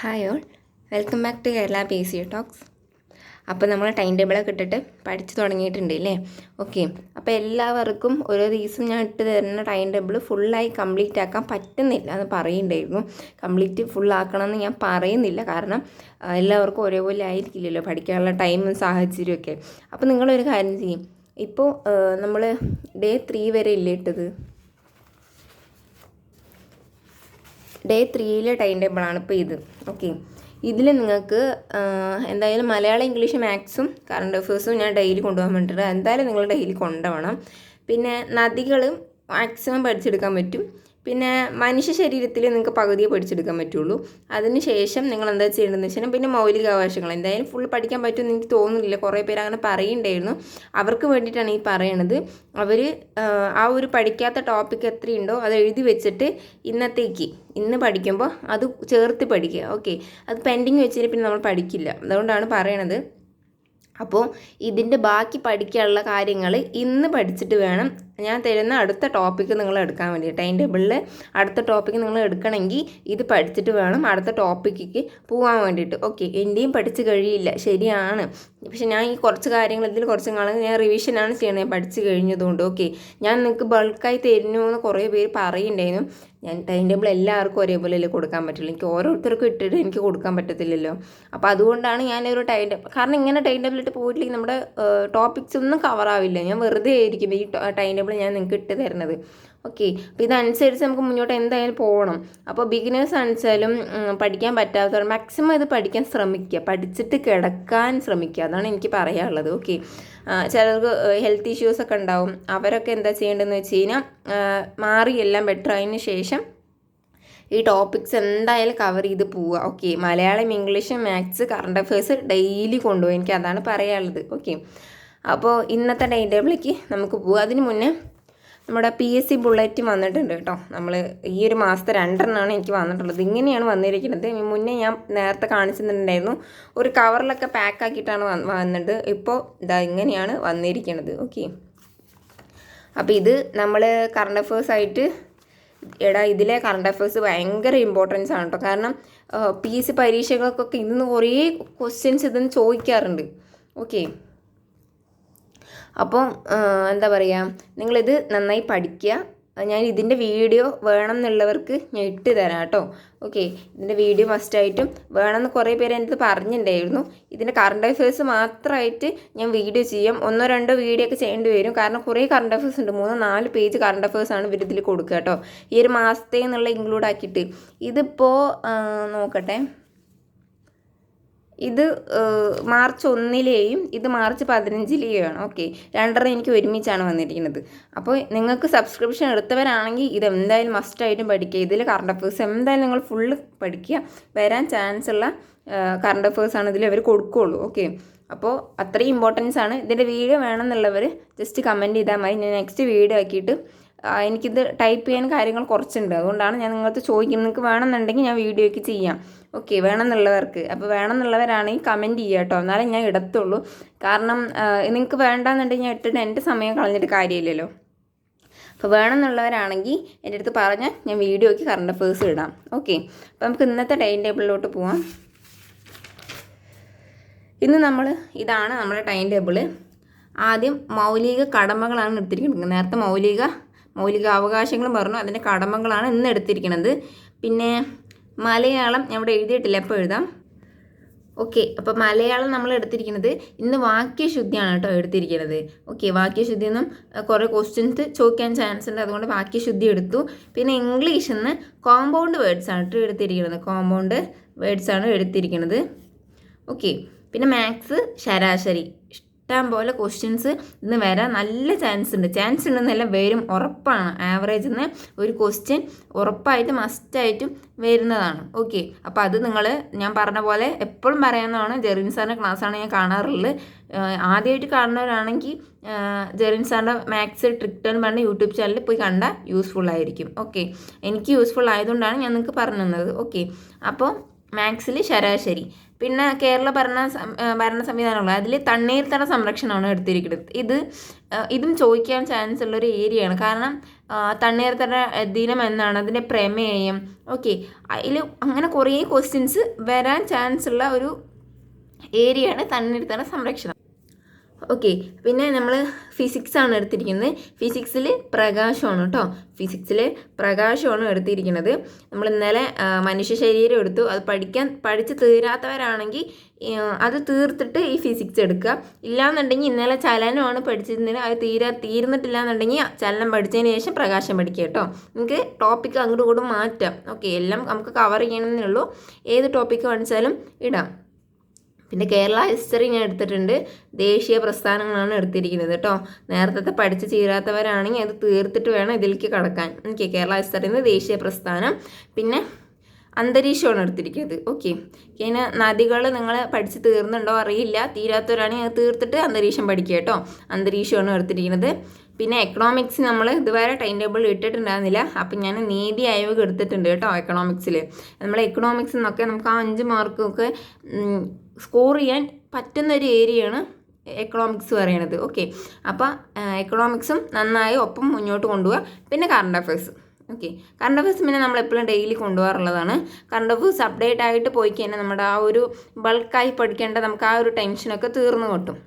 Hi all. Welcome back to Kerala P C talks. അപ്പോൾ നമ്മൾ time ടേബിളൊക്കെ ഇട്ടിട്ട് പഠിച്ചു തുടങ്ങിയിട്ടുണ്ട് അല്ലേ ഓക്കെ. അപ്പോൾ എല്ലാവർക്കും ഓരോ ദിവസം ഞാൻ ഇട്ട് തരുന്ന ടൈം ടേബിൾ ഫുള്ളായി കംപ്ലീറ്റ് ആക്കാൻ പറ്റുന്നില്ല എന്ന് പറയുന്നുണ്ടായിരുന്നു. കംപ്ലീറ്റ് ഫുൾ ആക്കണമെന്ന് ഞാൻ പറയുന്നില്ല. കാരണം എല്ലാവർക്കും ഒരേപോലെ ആയിരിക്കില്ലല്ലോ പഠിക്കാനുള്ള ടൈമും സാഹചര്യമൊക്കെ അപ്പോൾ നിങ്ങളൊരു കാര്യം ചെയ്യും. ഇപ്പോൾ നമ്മൾ ഡേ ത്രീ വരെ ഇല്ലേ ഇട്ടത്? ഡേ ത്രീയിലെ ടൈം ടേബിളാണ് ഇപ്പോൾ ഇത്. ഓക്കെ ഇതിൽ നിങ്ങൾക്ക് എന്തായാലും മലയാളം ഇംഗ്ലീഷ് മാത്സും കറണ്ട് അഫേഴ്സും ഞാൻ ഡെയിലി കൊണ്ടുപോകാൻ വേണ്ടിയിട്ട് എന്തായാലും നിങ്ങൾ ഡെയിലി കൊണ്ടുപോകണം. പിന്നെ നദികളും മാക്സിമം പഠിച്ചെടുക്കാൻ പറ്റും. പിന്നെ മനുഷ്യ ശരീരത്തിൽ നിങ്ങൾക്ക് പകുതിയെ പഠിച്ചെടുക്കാൻ പറ്റുള്ളൂ. അതിനുശേഷം നിങ്ങൾ എന്താ ചെയ്യേണ്ടതെന്ന് വെച്ചാൽ പിന്നെ മൗലികാവകാശങ്ങൾ എന്തായാലും ഫുൾ പഠിക്കാൻ പറ്റുമെന്ന് എനിക്ക് തോന്നുന്നില്ല. കുറേ പേര് അങ്ങനെ പറയുന്നുണ്ടായിരുന്നു. അവർക്ക് വേണ്ടിയിട്ടാണ് ഈ പറയണത്. അവർ ആ ഒരു പഠിക്കാത്ത ടോപ്പിക് എത്രയുണ്ടോ അത് എഴുതി വെച്ചിട്ട് ഇന്നത്തേക്ക് ഇന്ന് പഠിക്കുമ്പോൾ അത് ചേർത്ത് പഠിക്കുക. ഓക്കെ അത് പെൻഡിങ് വെച്ചിട്ട് പിന്നെ നമ്മൾ പഠിക്കില്ല. അതുകൊണ്ടാണ് പറയണത്. അപ്പോൾ ഇതിന്റെ ബാക്കി പഠിക്കാനുള്ള കാര്യങ്ങൾ ഇന്ന് പഠിച്ചിട്ട് വേണം ഞാൻ തരുന്ന അടുത്ത ടോപ്പിക്ക് നിങ്ങൾ എടുക്കാൻ വേണ്ടി ടൈം ടേബിളിൽ അടുത്ത ടോപ്പിക്ക് നിങ്ങൾ എടുക്കണമെങ്കിൽ ഇത് പഠിച്ചിട്ട് വേണം അടുത്ത ടോപ്പിക്കിക്ക് പോകാൻ വേണ്ടിയിട്ട്. ഓക്കെ എന്റെയും പഠിച്ച് കഴിയില്ല. ശരിയാണ്. പക്ഷെ ഞാൻ ഈ കുറച്ച് കാര്യങ്ങൾ ഇതിൽ കുറച്ച് കാണുന്നത് ഞാൻ റിവിഷനാണ് ചെയ്യണത് ഞാൻ പഠിച്ച് കഴിഞ്ഞതുകൊണ്ട്. ഓക്കെ ഞാൻ നിങ്ങൾക്ക് ബൾക്കായി തരുന്നു എന്ന് കുറേ പേര് പറയുന്നുണ്ടായിരുന്നു. ഞാൻ ടൈം ടേബിൾ എല്ലാവർക്കും ഒരേപോലെയല്ലേ കൊടുക്കാൻ പറ്റുള്ളൂ. എനിക്ക് ഓരോരുത്തർക്കും ഇട്ടിട്ട് എനിക്ക് കൊടുക്കാൻ പറ്റത്തില്ലല്ലോ. അപ്പോൾ അതുകൊണ്ടാണ് ഞാൻ ഒരു ടൈം ടേബിൾ കാരണം ഇങ്ങനെ ടൈം ടേബിൾ ഇട്ട് പോയിട്ടില്ലെങ്കിൽ നമ്മുടെ ടോപ്പിക്സ് ഒന്നും കവർ ആവില്ല. ഞാൻ വെറുതെ ആയിരിക്കും ഈ ടൈം ടേബിൾ ഞാൻ നിങ്ങൾക്ക് ഇട്ട് തരുന്നത്. ഓക്കെ അപ്പോൾ ഇതനുസരിച്ച് നമുക്ക് മുന്നോട്ട് എന്തായാലും പോകണം. അപ്പോൾ ബിഗിനേഴ്സ് ആണെച്ചാലും ഉം, പഠിക്കാൻ പറ്റാത്തവർ മാക്സിമം ഇത് പഠിക്കാൻ ശ്രമിക്കുക. പഠിച്ചിട്ട് കിടക്കാൻ ശ്രമിക്കുക. അതാണ് എനിക്ക് പറയാനുള്ളത്. ഓക്കെ ചിലർക്ക് ഹെൽത്ത് ഇഷ്യൂസ് ഒക്കെ ഉണ്ടാവും. അവരൊക്കെ എന്താ ചെയ്യേണ്ടതെന്ന് വെച്ച് കഴിഞ്ഞാൽ മാറി എല്ലാം ബെറ്റർ ആയതിനു ശേഷം ഈ ടോപ്പിക്സ് എന്തായാലും കവർ ചെയ്ത് പോവുക. Okay Malayalam English maths current affairs daily കൊണ്ടുപോകും. എനിക്ക് അതാണ് പറയാനുള്ളത്. ഓക്കെ അപ്പോൾ ഇന്നത്തെ ടൈം ടേബിളിലേക്ക് നമുക്ക് പോകാം അതിന് മുന്നേ നമ്മുടെ പി എസ് സി ബുള്ളറ്റ് വന്നിട്ടുണ്ട് കേട്ടോ. നമ്മൾ ഈ ഒരു മാസത്തെ രണ്ടെണ്ണമാണ് എനിക്ക് വന്നിട്ടുള്ളത്. ഇങ്ങനെയാണ് വന്നിരിക്കുന്നത്. മുന്നേ ഞാൻ നേരത്തെ കാണിച്ചിട്ടുണ്ടായിരുന്നു. ഒരു കവറിലൊക്കെ പാക്ക് ആക്കിയിട്ടാണ് വന്ന് വന്നിട്ട് ഇപ്പോൾ ഇതാ ഇങ്ങനെയാണ് വന്നിരിക്കുന്നത്. ഓക്കെ അപ്പോൾ ഇത് നമ്മൾ കറണ്ട് അഫേഴ്സ് ആയിട്ട് എടാ ഇതിലെ കറണ്ട് അഫേഴ്സ് ഭയങ്കര ഇമ്പോർട്ടൻസ് ആണ് കേട്ടോ. കാരണം പി എസ് സി പരീക്ഷകൾക്കൊക്കെ ഇന്ന് കുറേ ക്വസ്റ്റ്യൻസ് ഇതെന്ന് ചോദിക്കാറുണ്ട്. ഓക്കെ അപ്പോൾ എന്താ പറയുക നിങ്ങളിത് നന്നായി പഠിക്കുക ഞാൻ ഇതിന്റെ വീഡിയോ വേണം എന്നുള്ളവർക്ക് ഞാൻ ഇട്ട് തരാം കേട്ടോ. ഓക്കെ ഇതിന്റെ വീഡിയോ മസ്റ്റായിട്ടും വേണമെന്ന് കുറേ പേര് എന്റെ പറഞ്ഞിട്ടുണ്ടായിരുന്നു ഇതിന്റെ കറണ്ട് അഫയേഴ്സ് മാത്രമായിട്ട് ഞാൻ വീഡിയോ ചെയ്യാം. ഒന്നോ രണ്ടോ വീഡിയോ ഒക്കെ ചെയ്യേണ്ടി വരും. കാരണം കുറേ കറണ്ട് അഫയേഴ്സ് ഉണ്ട്. മൂന്നോ നാല് പേജ് കറണ്ട് അഫയേഴ്സ് ആണ് ഇവർ ഇതിൽ കൊടുക്കുക കേട്ടോ. ഈ ഒരു മാസത്തെ എന്നുള്ള ഇൻക്ലൂഡ് ആക്കിയിട്ട് ഇതിപ്പോൾ നോക്കട്ടെ. ഇത് മാർച്ച് ഒന്നിലെയും ഇത് മാർച്ച് പതിനഞ്ചിലെയുമാണ്. ഓക്കെ. രണ്ടെണ്ണം എനിക്ക് ഒരുമിച്ചാണ് വന്നിരിക്കുന്നത്. അപ്പോൾ നിങ്ങൾക്ക് സബ്സ്ക്രിപ്ഷൻ എടുത്തവരാണെങ്കിൽ ഇത് എന്തായാലും മസ്റ്റായിട്ടും പഠിക്കുക. ഇതിൽ കറണ്ട് അഫേഴ്സ് എന്തായാലും നിങ്ങൾ ഫുള്ള് പഠിക്കുക. വരാൻ ചാൻസ് ഉള്ള കറണ്ട് അഫേഴ്സാണ് ഇതിൽ അവർ കൊടുക്കുകയുള്ളൂ ഓക്കെ. അപ്പോൾ അത്രയും ഇമ്പോർട്ടൻസ് ആണ് ഇതിന്റെ വീഡിയോ വേണമെന്നുള്ളവർ ജസ്റ്റ് കമന്റ് ചെയ്താൽ മതി. ഞാൻ നെക്സ്റ്റ് വീഡിയോ ആക്കിയിട്ട് എനിക്കിത് ടൈപ്പ് ചെയ്യാൻ കാര്യങ്ങൾ കുറച്ചുണ്ട്. അതുകൊണ്ടാണ് ഞാൻ നിങ്ങൾക്ക് ചോദിക്കുന്നത്. നിങ്ങൾക്ക് വേണമെന്നുണ്ടെങ്കിൽ ഞാൻ വീഡിയോയ്ക്ക് ചെയ്യാം. ഓക്കെ വേണമെന്നുള്ളവർക്ക്. അപ്പോൾ വേണമെന്നുള്ളവരാണെങ്കിൽ കമന്റ് ചെയ്യുക കേട്ടോ. എന്നാലേ ഞാൻ ഇടത്തുള്ളൂ. കാരണം നിങ്ങൾക്ക് വേണ്ടാന്നുണ്ടെങ്കിൽ ഞാൻ ഇട്ടിട്ട് എന്റെ സമയം കളഞ്ഞിട്ട് കാര്യമില്ലല്ലോ. അപ്പോൾ വേണമെന്നുള്ളവരാണെങ്കിൽ എന്റെ അടുത്ത് പറഞ്ഞാൽ ഞാൻ വീഡിയോയ്ക്ക് കറണ്ട് അഫേഴ്സ് ഇടാം. ഓക്കെ അപ്പോൾ നമുക്ക് ഇന്നത്തെ ടൈം ടേബിളിലോട്ട് പോവാം. ഇന്ന് നമ്മൾ ഇതാണ് നമ്മുടെ ടൈം ടേബിൾ ആദ്യം മൗലിക കടമകളാണ് എടുത്തിരിക്കുന്നത്. നേരത്തെ മൗലിക മൗലിക അവകാശങ്ങളും പറഞ്ഞു. അതിന്റെ കടമകളാണ് ഇന്ന് എടുത്തിരിക്കുന്നത്. പിന്നെ മലയാളം ഇവിടെ എഴുതിയിട്ടില്ല? എപ്പോൾ എഴുതാം. ഓക്കെ. അപ്പോൾ മലയാളം നമ്മൾ എടുത്തിരിക്കുന്നത് ഇന്ന് വാക്യശുദ്ധിയാണ് കേട്ടോ എടുത്തിരിക്കുന്നത്. ഓക്കെ. വാക്യശുദ്ധി നിന്നും കുറേ ക്വസ്റ്റ്യൻസ് ചോദിക്കാൻ ചാൻസ് ഉണ്ട്. അതുകൊണ്ട് വാക്യശുദ്ധി എടുത്തു. പിന്നെ ഇംഗ്ലീഷിൽ നിന്ന് കോമ്പൗണ്ട് വേർഡ്സ് ആണ് കേട്ടോ എടുത്തിരിക്കുന്നത്. കോമ്പൗണ്ട് വേർഡ്സ് ആണ് എടുത്തിരിക്കുന്നത്. ഓക്കെ. പിന്നെ മാത്സ് ശരാശരി. ഇഷ്ടം പോലെ ക്വസ്റ്റ്യൻസ് ഇന്ന് വരാൻ നല്ല ചാൻസ് ഉണ്ട്. ചാൻസ് ഉണ്ടെന്നല്ല വരും ഉറപ്പാണ്. ആവറേജ് എന്ന് ഒരു ക്വസ്റ്റ്യൻ ഉറപ്പായിട്ടും മസ്റ്റായിട്ടും വരുന്നതാണ്. ഓക്കെ അപ്പോൾ അത് നിങ്ങൾ ഞാൻ പറഞ്ഞ പോലെ എപ്പോഴും പറയാവുന്നതാണ്. ജെറിൻ സാറിന്റെ ക്ലാസ്സാണ് ഞാൻ കാണാറുള്ളത്. ആദ്യമായിട്ട് കാണുന്നവരാണെങ്കിൽ ജെറിൻ സാറിന്റെ മാത്സ് ട്രിക് ടേൺ പറഞ്ഞ യൂട്യൂബ് ചാനലിൽ പോയി കണ്ടാൽ യൂസ്ഫുൾ ആയിരിക്കും. ഓക്കെ എനിക്ക് യൂസ്ഫുൾ ആയതുകൊണ്ടാണ് ഞാൻ നിങ്ങൾക്ക് പറഞ്ഞു തന്നത് ഓക്കെ അപ്പോൾ മാത്സിൽ ശരാശരി. പിന്നെ കേരള ഭരണ ഭരണ സംവിധാനമുള്ള അതിൽ തണ്ണീർത്തട സംരക്ഷണമാണ് എടുത്തിരിക്കുന്നത്. ഇത് ഇതും ചോദിക്കാൻ ചാൻസ് ഉള്ള ഒരു ഏരിയയാണ് കാരണം തണ്ണീർത്തട ദിനം എന്നാണ് അതിന്റെ പ്രമേയം. ഓക്കെ അതിൽ അങ്ങനെ കുറേ ക്വസ്റ്റ്യൻസ് വരാൻ ചാൻസ് ഉള്ള ഒരു ഏരിയയാണ് തണ്ണീർത്തട സംരക്ഷണം. ഓക്കെ പിന്നെ നമ്മൾ ഫിസിക്സ് ആണ് എടുത്തിരിക്കുന്നത്. ഫിസിക്സിൽ പ്രകാശമാണ് കേട്ടോ ഫിസിക്സിൽ പ്രകാശമാണ് എടുത്തിരിക്കുന്നത്. നമ്മൾ ഇന്നലെ മനുഷ്യ ശരീരം എടുത്തു. അത് പഠിക്കാൻ പഠിച്ച് തീരാത്തവരാണെങ്കിൽ അത് തീർത്തിട്ട് ഈ ഫിസിക്സ് എടുക്കുക. ഇല്ലാന്നുണ്ടെങ്കിൽ ഇന്നലെ ചലനമാണ് പഠിച്ചിരുന്നത്. അത് തീരാ തീർന്നിട്ടില്ല എന്നുണ്ടെങ്കിൽ ചലനം പഠിച്ചതിന് ശേഷം പ്രകാശം പഠിക്കുക കേട്ടോ നിങ്ങൾക്ക് ടോപ്പിക്ക് അങ്ങോട്ടും കൂടും മാറ്റാം. ഓക്കെ എല്ലാം നമുക്ക് കവർ ചെയ്യണമെന്നേ ഉള്ളൂ. ഏത് ടോപ്പിക്ക് കാണിച്ചാലും ഇടാം. പിന്നെ കേരള ഹിസ്റ്ററി ഞാൻ എടുത്തിട്ടുണ്ട്. ദേശീയ പ്രസ്ഥാനങ്ങളാണ് എടുത്തിരിക്കുന്നത് കേട്ടോ. നേരത്തെ പഠിച്ച് തീരാത്തവരാണെങ്കിൽ അത് തീർത്തിട്ട് വേണം ഇതിലേക്ക് കടക്കാൻ. ഓക്കെ കേരള ഹിസ്റ്ററിയിൽ ദേശീയ പ്രസ്ഥാനം പിന്നെ അന്തരീക്ഷമാണ് എടുത്തിരിക്കുന്നത്. ഓക്കെ പിന്നെ നദികൾ നിങ്ങൾ പഠിച്ച് തീർന്നുണ്ടോ അറിയില്ല. തീരാത്തവരാണെങ്കിൽ അത് തീർത്തിട്ട് അന്തരീക്ഷം പഠിക്കുക കേട്ടോ. അന്തരീക്ഷമാണ് എടുത്തിരിക്കുന്നത്. പിന്നെ എക്കണോമിക്സ് നമ്മൾ ഇതുവരെ ടൈം ടേബിൾ ഇട്ടിട്ടുണ്ടായിരുന്നില്ല. അപ്പം ഞാൻ നീതി അയവ് എടുത്തിട്ടുണ്ട് കേട്ടോ എക്കണോമിക്സിൽ നമ്മൾ എക്കണോമിക്സ് എന്നൊക്കെ നമുക്ക് ആ അഞ്ച് മാർക്കൊക്കെ സ്കോർ ചെയ്യാൻ പറ്റുന്ന ഒരു ഏരിയയാണ് എക്കണോമിക്സ് പറയണത്. ഓക്കെ അപ്പോൾ എക്കണോമിക്സും നന്നായി ഒപ്പം മുന്നോട്ട് കൊണ്ടുപോവുക പിന്നെ current affairs okay current affairs പിന്നെ നമ്മൾ എപ്പോഴും ഡെയിലി കൊണ്ടുപോകാറുള്ളതാണ്. കറണ്ട് അഫയേഴ്സ് അപ്ഡേറ്റ് ആയിട്ട് പോയി കഴിഞ്ഞാൽ നമ്മുടെ ആ ഒരു ബൾക്കായി പഠിക്കേണ്ട നമുക്ക് ആ ഒരു ടെൻഷനൊക്കെ തീർന്നു കിട്ടും.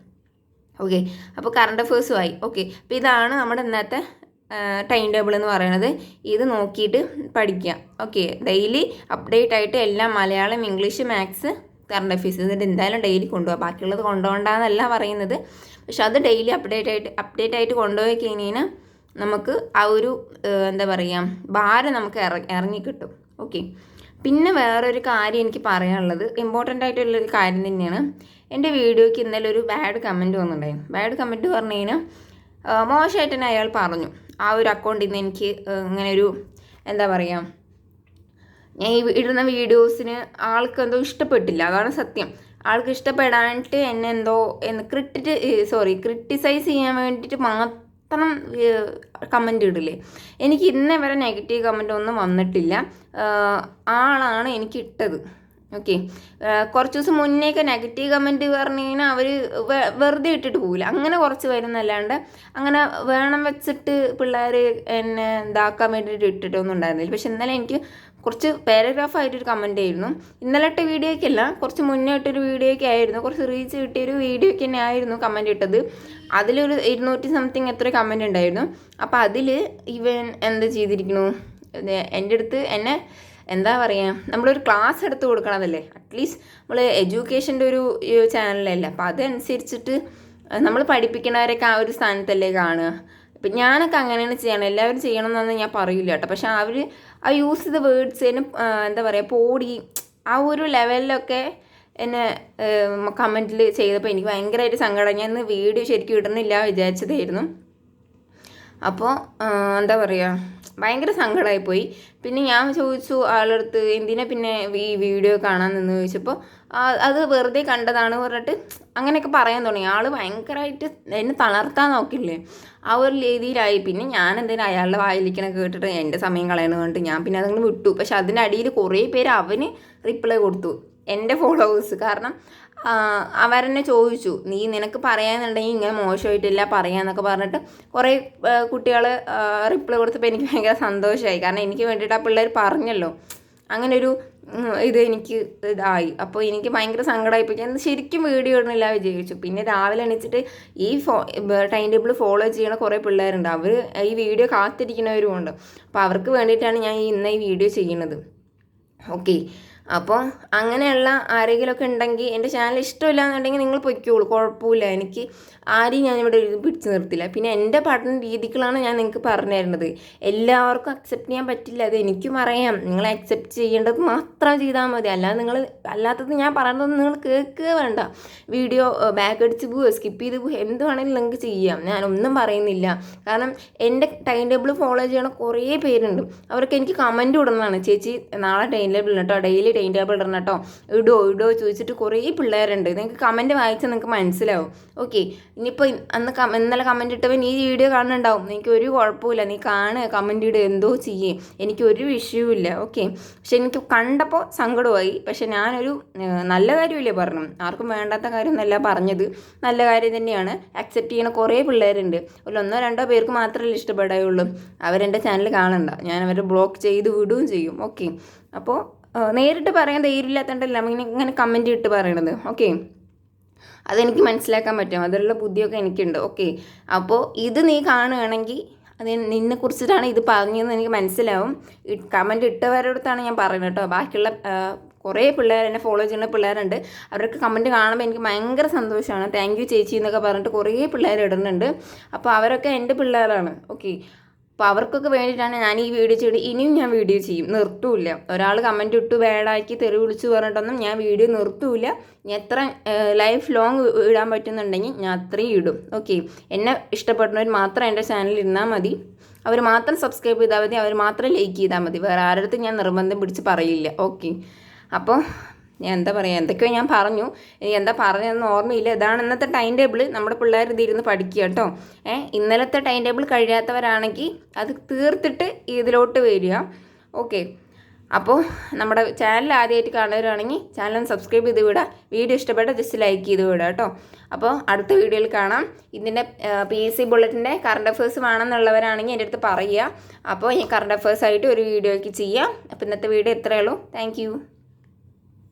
ഓക്കെ അപ്പോൾ കറണ്ട് അഫേഴ്സും ആയി. ഓക്കെ അപ്പോൾ ഇതാണ് നമ്മുടെ ഇന്നത്തെ ടൈം ടേബിൾ എന്ന് പറയുന്നത്. ഇത് നോക്കിയിട്ട് പഠിക്കുക ഓക്കെ ഡെയിലി അപ്ഡേറ്റ് ആയിട്ട് എല്ലാം Malayalam English maths current affairs എന്നിട്ട് എന്തായാലും ഡെയിലി കൊണ്ടുപോകാം ബാക്കിയുള്ളത് കൊണ്ടുപോകണ്ടെന്നല്ല പറയുന്നത്. പക്ഷെ അത് ഡെയിലി അപ്ഡേറ്റ് ആയിട്ട് അപ്ഡേറ്റ് ആയിട്ട് കൊണ്ടുപോയി കഴിഞ്ഞാൽ നമുക്ക് ആ ഒരു എന്താ പറയുക ഭാരം നമുക്ക് ഇറ ഇറങ്ങി കിട്ടും. ഓക്കെ പിന്നെ വേറൊരു കാര്യം എനിക്ക് പറയാനുള്ളത്. ഇമ്പോർട്ടന്റ് ആയിട്ടുള്ളൊരു കാര്യം തന്നെയാണ്. എന്റെ വീഡിയോയ്ക്ക് ഇന്നലെ ഒരു ബാഡ് കമന്റ് വന്നിട്ടുണ്ടായിരുന്നു. ബാഡ് കമന്റ് പറഞ്ഞു കഴിഞ്ഞാൽ മോശമായിട്ട് തന്നെ അയാൾ പറഞ്ഞു. ആ ഒരു അക്കൗണ്ടിൽ നിന്ന് എനിക്ക് ഇങ്ങനെ ഒരു എന്താ പറയുക ഞാൻ ഈ ഇടുന്ന വീഡിയോസിന് ആൾക്ക് എന്തോ ഇഷ്ടപ്പെട്ടില്ല. അതാണ് സത്യം. ആൾക്ക് ഇഷ്ടപ്പെടാനായിട്ട് എന്നെ എന്തോ എന്ന് ക്രിട്ടിറ്റ് സോറി ക്രിട്ടിസൈസ് ചെയ്യാൻ വേണ്ടിയിട്ട് മാത്രം കമന്റ് ഇടില്ലേ. എനിക്ക് ഇന്നേ വരെ നെഗറ്റീവ് കമന്റ് ഒന്നും വന്നിട്ടില്ല. ആളാണ് എനിക്ക് ഇട്ടത്. ഓക്കെ കുറച്ച് ദിവസം മുന്നേയൊക്കെ നെഗറ്റീവ് കമന്റ് പറഞ്ഞു കഴിഞ്ഞാൽ അവർ വെറുതെ ഇട്ടിട്ട് പോകില്ല അങ്ങനെ കുറച്ച് വരുന്നല്ലാണ്ട് അങ്ങനെ വേണം വെച്ചിട്ട് പിള്ളേർ എന്നെ ഇതാക്കാൻ വേണ്ടിയിട്ട് ഇട്ടിട്ടൊന്നും ഉണ്ടായിരുന്നില്ല. പക്ഷെ ഇന്നലെ എനിക്ക് കുറച്ച് പാരഗ്രാഫായിട്ടൊരു കമന്റ് ആയിരുന്നു. ഇന്നലെ ഇട്ട വീഡിയോയ്ക്കല്ല കുറച്ച് മുന്നേ ഇട്ടൊരു വീഡിയോയ്ക്ക് ആയിരുന്നു. കുറച്ച് റീച്ച് കിട്ടിയൊരു വീഡിയോയ്ക്ക് തന്നെ ആയിരുന്നു കമന്റ് ഇട്ടത്. അതിലൊരു ഇരുന്നൂറ്റി സംതിങ് എത്ര കമന്റ് ഉണ്ടായിരുന്നു. അപ്പോൾ അതിൽ ഇവൻ എന്താ ചെയ്തിരിക്കുന്നു എന്റെ അടുത്ത് എന്നെ എന്താ പറയുക നമ്മളൊരു ക്ലാസ് എടുത്ത് കൊടുക്കണതല്ലേ? അറ്റ്ലീസ്റ്റ് നമ്മൾ എഡ്യൂക്കേഷന്റെ ഒരു ചാനലല്ലേ അപ്പോൾ അതനുസരിച്ചിട്ട് നമ്മൾ പഠിപ്പിക്കണവരൊക്കെ ആ ഒരു സ്ഥാനത്തല്ലേ കാണുക. ഇപ്പം ഞാനൊക്കെ അങ്ങനെയാണ് ചെയ്യണം എല്ലാവരും ചെയ്യണം എന്നൊന്നും ഞാൻ പറയില്ല കേട്ടോ. പക്ഷെ അവർ ആ യൂസ് ചെയ്ത വേർഡ്സിന് എന്താ പറയുക പോടി ആ ഒരു ലെവലിലൊക്കെ എന്നെ കമന്റിൽ ചെയ്തപ്പോൾ എനിക്ക് ഭയങ്കരമായിട്ട് സങ്കടം. ഞാൻ ഇന്ന് വീഡിയോ ശരിക്കും ഇടുന്നില്ല വിചാരിച്ചതായിരുന്നു. അപ്പോൾ എന്താ പറയുക ഭയങ്കര സങ്കടമായി പോയി പിന്നെ ഞാൻ ചോദിച്ചു ആളടുത്ത് എന്തിനാ പിന്നെ ഈ വീഡിയോ കാണാൻ നിന്ന് ചോദിച്ചപ്പോൾ അത് വെറുതെ കണ്ടതാണ് പറഞ്ഞിട്ട് അങ്ങനെയൊക്കെ പറയാൻ തുടങ്ങി. ആൾ ഭയങ്കരമായിട്ട് എന്നെ തളർത്താൻ നോക്കില്ലേ ആ ഒരു രീതിയിലായി. പിന്നെ ഞാൻ എന്തിനാ അയാളുടെ വായിലിരിക്കണ കേട്ടിട്ട് എന്റെ സമയം കളയണ കണ്ടിട്ട് ഞാൻ പിന്നെ അതങ്ങനെ വിട്ടു. പക്ഷെ അതിന്റെ അടിയിൽ കുറേ പേര് അവന് റിപ്ലൈ കൊടുത്തു. എന്റെ ഫോളോവേഴ്സ്. കാരണം അവരെന്നെ ചോദിച്ചു നീ നിനക്ക് പറയാന്നുണ്ടെങ്കിൽ ഇങ്ങനെ മോശമായിട്ടില്ല പറയാന്നൊക്കെ പറഞ്ഞിട്ട് കുറേ കുട്ടികൾ റിപ്ലൈ കൊടുത്തപ്പോൾ എനിക്ക് ഭയങ്കര സന്തോഷമായി കാരണം എനിക്ക് വേണ്ടിയിട്ട് ആ പിള്ളേർ പറഞ്ഞല്ലോ. അങ്ങനെ ഒരു ഇത് എനിക്ക് ഇതായി. അപ്പോൾ എനിക്ക് ഭയങ്കര സങ്കടമായിപ്പോയി ഞാൻ ശരിക്കും വീഡിയോ ഇടുന്നില്ല വിചാരിച്ചു. പിന്നെ രാവിലെ എണീച്ചിട്ട് ഈ ഫോ ടൈം ടേബിൾ ഫോളോ ചെയ്യണ കുറേ പിള്ളേരുണ്ട്. അവർ ഈ വീഡിയോ കാത്തിരിക്കുന്നവരും ഉണ്ട് അപ്പോൾ അവർക്ക് വേണ്ടിയിട്ടാണ് ഞാൻ ഇന്ന് ഈ വീഡിയോ ചെയ്യുന്നത്. ഓക്കെ അപ്പോൾ അങ്ങനെയുള്ള ആരെങ്കിലുമൊക്കെ ഉണ്ടെങ്കിൽ എന്റെ ചാനൽ ഇഷ്ടമില്ല എന്നുണ്ടെങ്കിൽ നിങ്ങൾ പൊയ്ക്കോളൂ. കുഴപ്പമില്ല. എനിക്ക് ആരെയും ഞാൻ ഇവിടെ പിടിച്ചു നിർത്തില്ല. പിന്നെ എന്റെ പഠന രീതികളാണ് ഞാൻ നിങ്ങൾക്ക് പറഞ്ഞു തരുന്നത്. എല്ലാവർക്കും അക്സെപ്റ്റ് ചെയ്യാൻ പറ്റില്ല. അത് എനിക്കും അറിയാം. നിങ്ങൾ അക്സെപ്റ്റ് ചെയ്യേണ്ടത് മാത്രം ചെയ്താൽ മതി. അല്ലാതെ നിങ്ങൾ അല്ലാത്തത് ഞാൻ പറയുന്നത് നിങ്ങൾ കേൾക്കുക വേണ്ട. വീഡിയോ ബാക്ക് അടിച്ച് പോവുക സ്കിപ്പ് ചെയ്ത് പോവുക എന്ത് വേണമെങ്കിലും നിങ്ങൾക്ക് ചെയ്യാം. ഞാനൊന്നും പറയുന്നില്ല. കാരണം എന്റെ ടൈം ടേബിൾ ഫോളോ ചെയ്യണ കുറേ പേരുണ്ട്. അവർക്ക് എനിക്ക് കമന്റ് ഇടുന്നതാണ്. ചേച്ചി നാളെ ടൈം ടേബിൾ കേട്ടോ ഡെയിലി ടൈം ടേബിൾ ഇടണം കേട്ടോ ഇടോ ഇടോ ചോദിച്ചിട്ട് കുറേ പിള്ളേരുണ്ട്. നിങ്ങൾക്ക് കമന്റ് വായിച്ചാൽ നിങ്ങൾക്ക് മനസ്സിലാവും. ഓക്കെ ഇനിയിപ്പോൾ അന്ന് കം- ഇന്നലെ കമന്റ് ഇട്ടവൻ ഈ വീഡിയോ കാണുന്നുണ്ടാവും. എനിക്ക് ഒരു കുഴപ്പമില്ല നീ കാണുക കമന്റ് ഇടുക എന്തോ ചെയ്യേ. എനിക്ക് ഒരു വിഷയവുമില്ല ഓക്കെ പക്ഷെ എനിക്ക് കണ്ടപ്പോൾ സങ്കടമായി. പക്ഷെ ഞാനൊരു നല്ല കാര്യമില്ലേ പറഞ്ഞു. ആർക്കും വേണ്ടാത്ത കാര്യം എന്നല്ല പറഞ്ഞത്. നല്ല കാര്യം തന്നെയാണ്. അക്സെപ്റ്റ് ചെയ്യണ കുറേ പിള്ളേരുണ്ട്. ഒരു ഒന്നോ രണ്ടോ പേർക്ക് മാത്രമല്ലേ ഇഷ്ടപ്പെടായുള്ളൂ. അവരെന്റെ ചാനൽ കാണണ്ട. ഞാൻ അവരെ ബ്ലോക്ക് ചെയ്ത് വിടുകയും ചെയ്യും. ഓക്കെ അപ്പോൾ നേരിട്ട് പറയാൻ ധൈര്യമില്ലാത്തതുകൊണ്ടല്ല ഇങ്ങനെ ഇങ്ങനെ കമന്റ് ഇട്ട് പറയണത്. ഓക്കെ അതെനിക്ക് മനസ്സിലാക്കാൻ പറ്റും. അതിലുള്ള ബുദ്ധിയൊക്കെ എനിക്കുണ്ട്. ഓക്കെ അപ്പോൾ ഇത് നീ കാണുകയാണെങ്കിൽ അത് നിന്നെ കുറിച്ചിട്ടാണ് ഇത് പറഞ്ഞതെന്ന് എനിക്ക് മനസ്സിലാവും. കമന്റ് ഇട്ടവരോടത്താണ് ഞാൻ പറയുന്നത് കേട്ടോ. ബാക്കിയുള്ള കുറേ പിള്ളേർ എന്നെ ഫോളോ ചെയ്യുന്ന പിള്ളേരുണ്ട്. അവരൊക്കെ കമന്റ് കാണുമ്പോൾ എനിക്ക് ഭയങ്കര സന്തോഷമാണ്. താങ്ക് യു ചേച്ചി എന്നൊക്കെ പറഞ്ഞിട്ട് കുറേ പിള്ളേർ ഇടുന്നുണ്ട്. അപ്പോൾ അവരൊക്കെ എന്റെ പിള്ളേരാണ്. ഓക്കെ അപ്പോൾ അവർക്കൊക്കെ വേണ്ടിയിട്ടാണ് ഞാൻ ഈ വീഡിയോ ചെയ്ത് ഇനിയും ഞാൻ വീഡിയോ ചെയ്യും. നിർത്തൂല ഒരാൾ കമന്റ് ഇട്ട് വേടാക്കി തെറി വിളിച്ചു പറഞ്ഞിട്ടൊന്നും ഞാൻ വീഡിയോ നിർത്തൂല ഞാൻ എത്ര ലൈഫ് ലോങ് ഇടാൻ പറ്റുന്നുണ്ടെങ്കിൽ ഞാൻ അത്രയും ഇടും. ഓക്കെ എന്നെ ഇഷ്ടപ്പെടുന്നവർ മാത്രം എന്റെ ചാനലിൽ ഇരുന്നാൽ മതി. അവർ മാത്രം സബ്സ്ക്രൈബ് ചെയ്താൽ മതി. അവർ മാത്രം ലൈക്ക് ചെയ്താൽ മതി. വേറെ ആരുടെ ഞാൻ നിർബന്ധം പിടിച്ച് പറയില്ല. ഓക്കെ അപ്പോൾ ഞാൻ എന്താ പറയുക എന്തൊക്കെയോ ഞാൻ പറഞ്ഞു. ഇനി എന്താ പറഞ്ഞതെന്ന് ഓർമ്മയില്ല. ഇതാണ് ഇന്നത്തെ ടൈം ടേബിൾ നമ്മുടെ പിള്ളേർ ഇതിരുന്ന് പഠിക്കുക കേട്ടോ. ഏ ഇന്നലത്തെ ടൈം ടേബിൾ കഴിയാത്തവരാണെങ്കിൽ അത് തീർത്തിട്ട് ഇതിലോട്ട് വരിക. ഓക്കെ. അപ്പോൾ നമ്മുടെ ചാനൽ ആദ്യമായിട്ട് കാണുന്നവരാണെങ്കിൽ ചാനൽ സബ്സ്ക്രൈബ് ചെയ്ത് വിടുക. വീഡിയോ ഇഷ്ടപ്പെട്ട ജസ്റ്റ് ലൈക്ക് ചെയ്ത് വിടുക കേട്ടോ. അപ്പോൾ അടുത്ത വീഡിയോയിൽ കാണാം. ഇതിന്റെ പി എസ് സി ബുള്ളറ്റിന്റെ കറണ്ട് അഫേഴ്സ് വേണമെന്നുള്ളവരാണെങ്കിൽ എന്റെ അടുത്ത് പറയുക. അപ്പോൾ ഈ കറണ്ട് അഫേഴ്സ് ആയിട്ട് ഒരു വീഡിയോയ്ക്ക് ചെയ്യാം. അപ്പോൾ ഇന്നത്തെ വീഡിയോ ഇത്രയേ ഉള്ളൂ. താങ്ക്